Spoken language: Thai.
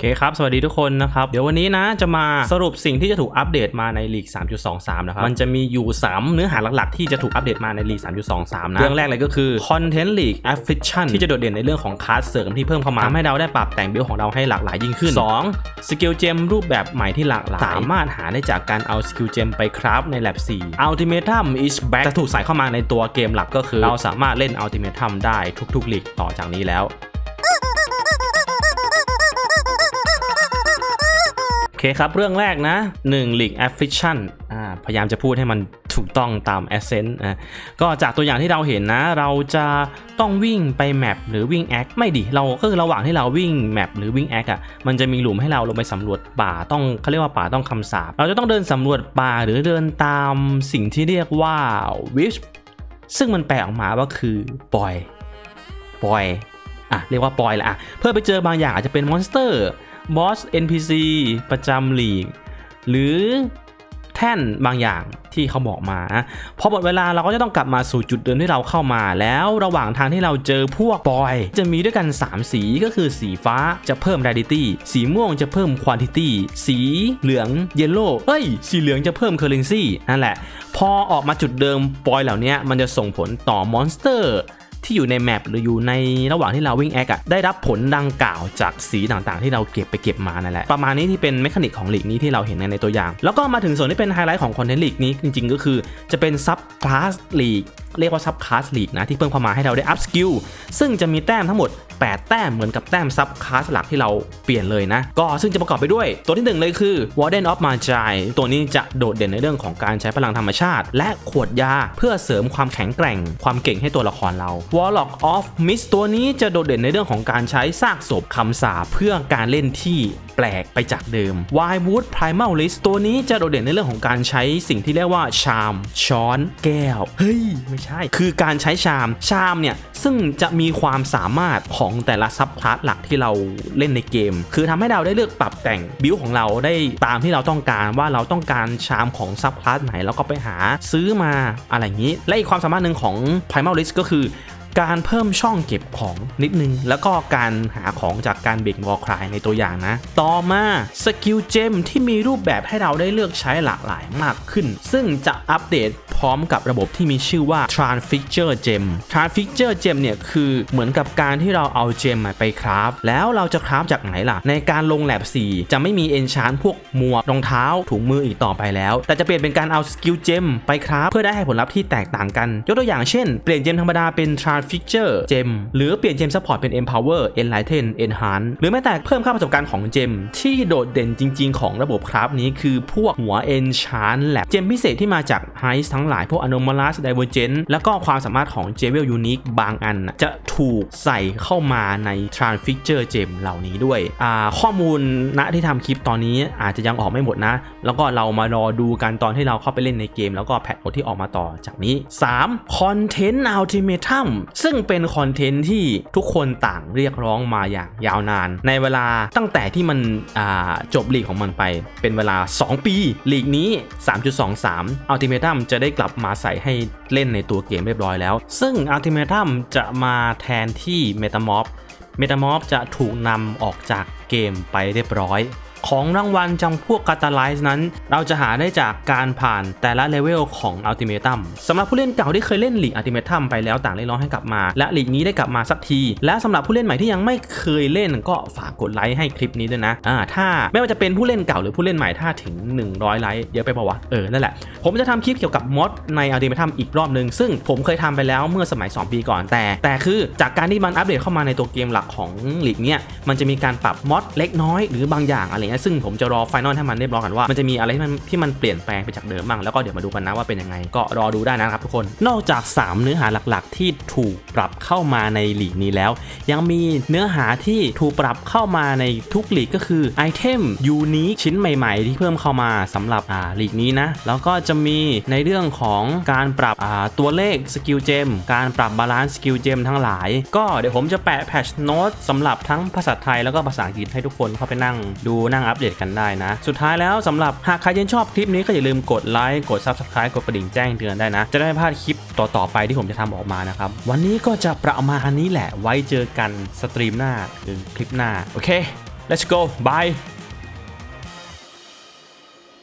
เคครับ สวัสดีทุกคนนะครับ เดี๋ยววันนี้นะจะมาสรุปสิ่งที่จะถูกอัปเดตมาในลีก 3.23 นะครับ มันจะมีอยู่ 3 เนื้อหาหลักๆ ที่จะถูกอัปเดตมาในลีก 3.23 นะ เรื่องแรกเลยก็คือ Content League Affliction ที่จะโดดเด่นในเรื่องของคลาสเสริมที่เพิ่มเข้ามาทำให้เราได้ปรับแต่งบิลของเราให้หลากหลายยิ่งขึ้น 2. สกิลเจมรูปแบบใหม่ที่หลากหลาย สามารถหาได้จากการเอาสกิลเจมไปคราฟใน Lab 4 Ultimatum is back จะถูกใส่เข้ามาในตัวเกมหลักก็คือ เราสามารถเล่น Ultimatum ได้ทุกๆลีกต่อจากนี้แล้ว เคครับเรื่องแรกนะ1 League Affliction อ่าพยายามจะพูดให้มันถูกต้องตาม Ascent นะก็จากตัวอย่างที่เราเห็นนะ เราจะต้องวิ่งไปแมปหรือวิ่งแอคไม่ดิเราก็คือระหว่างที่เราวิ่งแมปหรือวิ่งแอคอะมันจะมีหลุมให้เราลงไปสำรวจป่าต้องเขาเรียกว่าป่าต้องคำสาปเราจะต้องเดินสำรวจป่าหรือเดินตามสิ่งที่เรียกว่า Wish ซึ่งมันแปลออกมาว่าคือปอยปอยอะเรียกว่าปอยแหละอะเพื่อไปเจอบางอย่างอาจจะเป็นมอนสเตอร์ บอส NPC ประจำลีก หรือแท่นบางอย่างที่เขาบอกมาพอหมดเวลาเราก็จะต้องกลับมาสู่จุดเดิมที่เราเข้ามา แล้วระหว่างทางที่เราเจอพวกบอย จะมีด้วยกัน 3 สีก็คือสีฟ้าจะเพิ่ม rarity สีม่วงจะเพิ่ม quantity สีเหลือง yellow เอ้ย สีเหลืองจะเพิ่ม currency นั่นแหละ พอออกมาจุดเดิมบอยเหล่านี้มันจะส่งผลต่อมอนสเตอร์ ที่อยู่ในแมปหรืออยู่ในระหว่างที่เราวิ่งแอคอะได้รับผลดังกล่าวจากสีต่างๆ ที่เราเก็บไปเก็บมานั่นแหละประมาณนี้ที่เป็นเมคานิกของลีกนี้ที่เราเห็นในตัวอย่าง แล้วก็มาถึงส่วนที่เป็นไฮไลท์ของคอนเทนต์ลีกนี้จริงๆ ก็คือจะเป็นซับคลาสลีกเรียกว่าซับคลาสลีกนะที่เพิ่มเข้ามาให้เราได้อัพสกิลซึ่งจะมีแต้มทั้งหมด 8 แต้มเหมือนกับแต้มซับคลาสหลักที่เราเปลี่ยนเลยนะ ก็ซึ่งจะประกอบไปด้วยตัวที่หนึ่งเลยคือ Warden of Magi ตัวนี้จะโดดเด่นในเรื่องของการใช้พลังธรรมชาติ และขวดยาเพื่อเสริมความแข็งแกร่ง ความเก่งให้ตัวละครเรา Warlock of Mist ตัวนี้จะโดดเด่นในเรื่องของการใช้ซากศพคำสาเพื่อการเล่นที่แปลกไปจากเดิม Wildwood Primal List ตัวนี้จะโดดเด่นในเรื่องของการใช้สิ่งที่เรียกว่าชาม ช้อน แก้ว เฮ้ยไม่ใช่ คือการใช้ชาม ชามเนี่ย ซึ่งจะมีความสามารถของแต่ละซับคลาสหลักที่เราเล่นในเกม คือทำให้เราได้เลือกปรับแต่งบิลของเราได้ตามที่เราต้องการว่าเราต้องการชามของซับคลาสไหนแล้วก็ไปหาซื้อมาอะไรอย่างนี้ และอีกความสามารถหนึ่งของ Primal List ก็คือ การเพิ่มช่องเก็บของนิดนึง แล้วก็การหาของจากการเบรกวอลคลายในตัวอย่างนะ ต่อมาสกิลเจมที่มีรูปแบบให้เราได้เลือกใช้หลากหลายมากขึ้น ซึ่งจะอัปเดตพร้อมกับระบบที่มีชื่อว่า Transfigure Gem Transfigure Gem เนี่ยคือเหมือนกับการที่เราเอาเจมไปคราฟ แล้วเราจะคราฟจากไหนล่ะ ในการลงแลบ4 จะไม่มีเอนชานพวกหมวกรองเท้าถุงมืออีกต่อไปแล้ว แต่จะเปลี่ยนเป็นการเอาสกิลเจมไปคราฟเพื่อได้ให้ผลลัพธ์ที่แตกต่างกัน ยกตัวอย่างเช่น เปลี่ยนเจมธรรมดาเป็น Transfigure Gem หรือเปลี่ยนเจมซัพพอร์ตเป็น Empower Enlighten Enhance หรือแม้แต่เพิ่มค่าประสบการณ์ของเจมที่โดดเด่นจริง ๆ ของระบบคราฟนี้คือพวกหัว Enchant Lab เจมพิเศษที่มาจาก Heist ทั้งหลายพวก Anomalous Divergent แล้วก็ความสามารถของ Jewel Unique บางอันจะถูกใส่เข้ามาใน Transfigure Gem เหล่านี้ด้วย ข้อมูลณที่ทำคลิปตอนนี้อาจจะยังออกไม่หมดนะ แล้วก็เรามารอดูกันตอนที่เราเข้าไปเล่นในเกม แล้วก็แพทหมดที่ออกมาต่อจากนี้ 3. Content Ultimatum ซึ่งเป็นคอนเทนต์ที่ทุกคนต่างเรียกร้องมาอย่างยาวนาน ในเวลาตั้งแต่ที่มันจบลีกของมันไป เป็นเวลา 2 ปีลีกนี้ 3.23 Ultimatum จะได้กลับมาใส่ให้เล่นในตัวเกมเรียบร้อยแล้ว ซึ่ง Ultimatum จะมาแทนที่ Metamorph Metamorph จะถูกนำออกจากเกมไปเรียบร้อย ของรางวัลจำพวกกาตาไลซ์นั้น เราจะหาได้จากการผ่านแต่ละเลเวลของ Ultimatum สำหรับผู้เล่นเก่าที่เคยเล่นลีก Ultimatum ไปแล้วต่างเรียกร้องให้กลับมา และลีกนี้ได้กลับมาสักที และสำหรับผู้เล่นใหม่ที่ยังไม่เคยเล่นก็ฝากกดไลค์ให้คลิปนี้ด้วยนะอ่าถ้าไม่ว่าจะเป็นผู้เล่นเก่าหรือผู้เล่นใหม่ถ้าถึง 100 ไลค์เยอะไปปะวะเออนั่นแหละผมจะทำคลิปเกี่ยวกับมอดใน Ultimatum อีกรอบหนึ่งซึ่งผมเคยทำไปแล้วเมื่อสมัย 2 ปีก่อนแต่ แต่คือจากการที่มันอัปเดตเข้ามาในตัวเกมหลักของลีกเนี้ยมันจะมีการปรับมอดเล็กน้อยหรือบางอย่างอะไรเงี้ยซึ่งผมจะรอไฟนอลให้มันเรียบร้อยกันว่ามันจะมีอะไรที่มันที่มันเปลี่ยนแปลงไปจากเดิมบ้างแล้วก็เดี๋ยวมาดูกันนะว่าเป็นยังไงก็รอดูได้นะครับทุกคน นอกจาก 3 เนื้อหาหลักๆ ที่ถูกปรับเข้ามาในหลีกนี้แล้ว ยังมีเนื้อหาที่ถูกปรับเข้ามาในทุกหลีกก็คือไอเทมยูนิคชิ้นใหม่ๆ ที่เพิ่มเข้ามาสำหรับอ่าลีกนี้นะแล้วก็จะมีในเรื่องของการปรับอ่าตัวเลขสกิลเจมการปรับบาลานซ์สกิลเจมทั้งหลาย ก็เดี๋ยวผมจะแปะแพชโน้ตสำหรับทั้งภาษาไทยแล้วก็ภาษาอังกฤษให้ทุกคนเข้าไปนั่งดูนั่งอัปเดตกันได้นะ สุดท้ายแล้วสำหรับหากใครยังชอบคลิปนี้ก็อย่าลืมกดไลค์กด Subscribe กดกระดิ่งแจ้งเตือนได้นะ จะได้ไม่พลาดคลิปต่อๆไปที่ผมจะทำออกมานะครับ วันนี้ก็จะประมาณนี้แหละไว้เจอกันสตรีมหน้าหรือคลิปหน้าโอเค let's go bye